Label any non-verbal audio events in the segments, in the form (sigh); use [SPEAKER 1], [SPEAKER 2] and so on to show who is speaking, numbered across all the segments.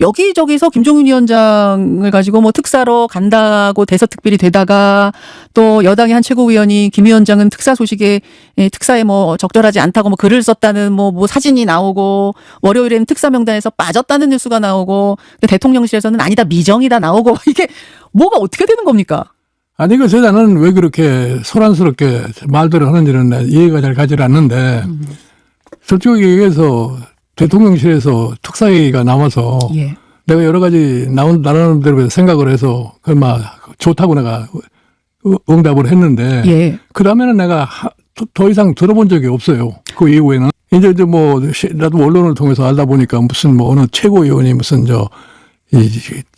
[SPEAKER 1] 여기저기서 김종인 위원장을 가지고 뭐 특사로 간다고 대서특별히 되다가 또 여당의 한 최고위원이 김 위원장은 특사 소식에 예, 특사에 뭐 적절하지 않다고 뭐 글을 썼다는 뭐, 뭐 사진이 나오고 월요일에는 특사 명단에서 빠졌다는 뉴스가 나오고 대통령실에서는 아니다 미정이다 나오고 (laughs) 이게 뭐가 어떻게 되는 겁니까?
[SPEAKER 2] 아니 그 세자는 왜 그렇게 소란스럽게 말들을 하는지는 내 이해가 잘 가지 않는데 솔직히 얘기해서 대통령실에서 특사회의가 나와서
[SPEAKER 1] 예.
[SPEAKER 2] 내가 여러 가지 나온 나라는 대로 생각을 해서 그막 좋다고 내가 응- 응답을 했는데
[SPEAKER 1] 예.
[SPEAKER 2] 그 다음에는 내가 하- 더- 더 이상 들어본 적이 없어요. 그 이후에는 이제 이제 뭐 시- 나도 언론을 통해서 알다 보니까 무슨 뭐 어느 최고위원이 무슨 저 이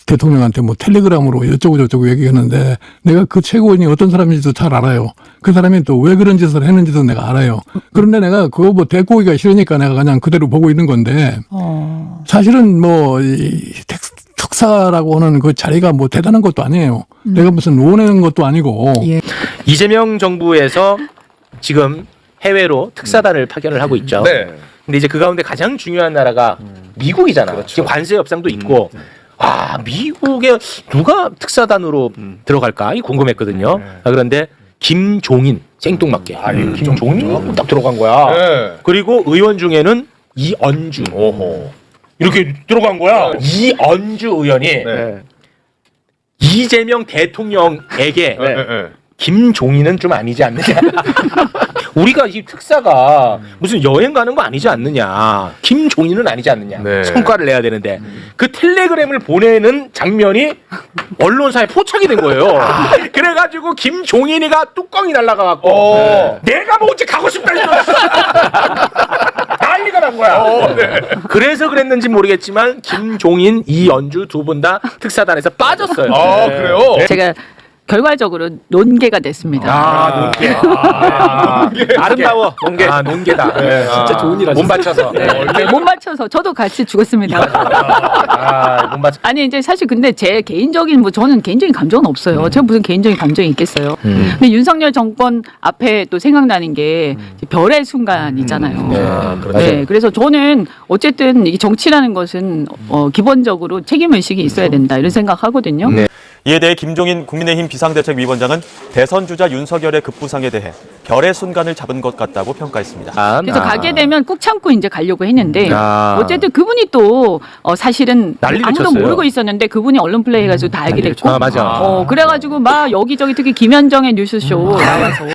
[SPEAKER 2] 대통령한테 뭐 텔레그램으로 어쩌고 저쩌고 얘기했는데 내가 그 최고위원이 어떤 사람인지도 잘 알아요. 그 사람이 또 왜 그런 짓을 했는지도 내가 알아요. 그런데 내가 그거 뭐 대꾸기가 싫으니까 내가 그냥 그대로 보고 있는 건데
[SPEAKER 1] 어.
[SPEAKER 2] 사실은 뭐이 특사라고 하는 그 자리가 뭐 대단한 것도 아니에요. 내가 무슨 원하는 것도 아니고
[SPEAKER 1] 예.
[SPEAKER 3] 이재명 정부에서 지금 해외로 특사단을 파견을 하고 있죠.
[SPEAKER 4] 네.
[SPEAKER 3] 근데 이제 그 가운데 가장 중요한 나라가 미국이잖아. 지금 관세 협상도 있고. 아, 미국에 누가 특사단으로 들어갈까? 이 궁금했거든요. 아, 그런데 김종인 생뚱맞게. 아, 김종인 딱 들어간 거야.
[SPEAKER 4] 네.
[SPEAKER 3] 그리고 의원 중에는 이언주.
[SPEAKER 4] 오호.
[SPEAKER 3] 이렇게 들어간 거야. 이언주 의원이
[SPEAKER 4] 네.
[SPEAKER 3] 이재명 대통령에게
[SPEAKER 4] 네. 네.
[SPEAKER 3] 김종인은 좀 아니지 않느냐. (laughs) 우리가 이 특사가 무슨 여행 가는 거 아니지 않느냐. 김종인은 아니지 않느냐.
[SPEAKER 4] 네.
[SPEAKER 3] 성과를 내야 되는데 그 텔레그램을 보내는 장면이 언론사에 포착이 된 거예요. (laughs) 그래가지고 김종인이가 뚜껑이 날라가갖고
[SPEAKER 4] 어.
[SPEAKER 3] 내가 뭐 어찌 가고 싶다 했어. (laughs) 난리가 난 거야. 그래서 그랬는지 모르겠지만 김종인, 이연주 두 분 다 특사단에서 빠졌어요.
[SPEAKER 4] 아,
[SPEAKER 3] 네.
[SPEAKER 4] 그래요?
[SPEAKER 5] 제가 결과적으로 논개가 됐습니다.
[SPEAKER 3] 아, 논개. 아, 아름다워, 논개. 아, 논개다. 진짜 좋은 일 하셨어. 몸 바쳐서.
[SPEAKER 5] 네, 못 맞춰서 저도 같이 죽었습니다.
[SPEAKER 3] 아, 몸 바쳐.
[SPEAKER 5] 아니 이제 사실 근데 제 개인적인 뭐 저는 개인적인 감정은 없어요. 제가 무슨 개인적인 감정이 있겠어요. 근데 윤석열 정권 앞에 또 생각나는 게 이제 별의 순간이잖아요.
[SPEAKER 3] 네, 그렇죠.
[SPEAKER 5] 네, 그래서 저는 어쨌든 이 정치라는 것은 어, 기본적으로 책임 의식이 있어야 된다 이런 생각하거든요.
[SPEAKER 3] 네.
[SPEAKER 6] 이에 대해 김종인 국민의힘 비상대책위원장은 대선 주자 윤석열의 급부상에 대해 별의 순간을 잡은 것 같다고 평가했습니다.
[SPEAKER 3] 아,
[SPEAKER 5] 그래서
[SPEAKER 3] 아.
[SPEAKER 5] 가게 되면 꾹 참고 이제 가려고 했는데
[SPEAKER 3] 아.
[SPEAKER 5] 어쨌든 그분이 또 어, 사실은
[SPEAKER 3] 난리를
[SPEAKER 5] 아무도
[SPEAKER 3] 쳤어요.
[SPEAKER 5] 모르고 있었는데 그분이 언론 플레이 해가지고 다 알게 됐고
[SPEAKER 3] 아, 맞아.
[SPEAKER 5] 어, 그래가지고 막 여기저기 특히 김현정의 뉴스쇼 나와서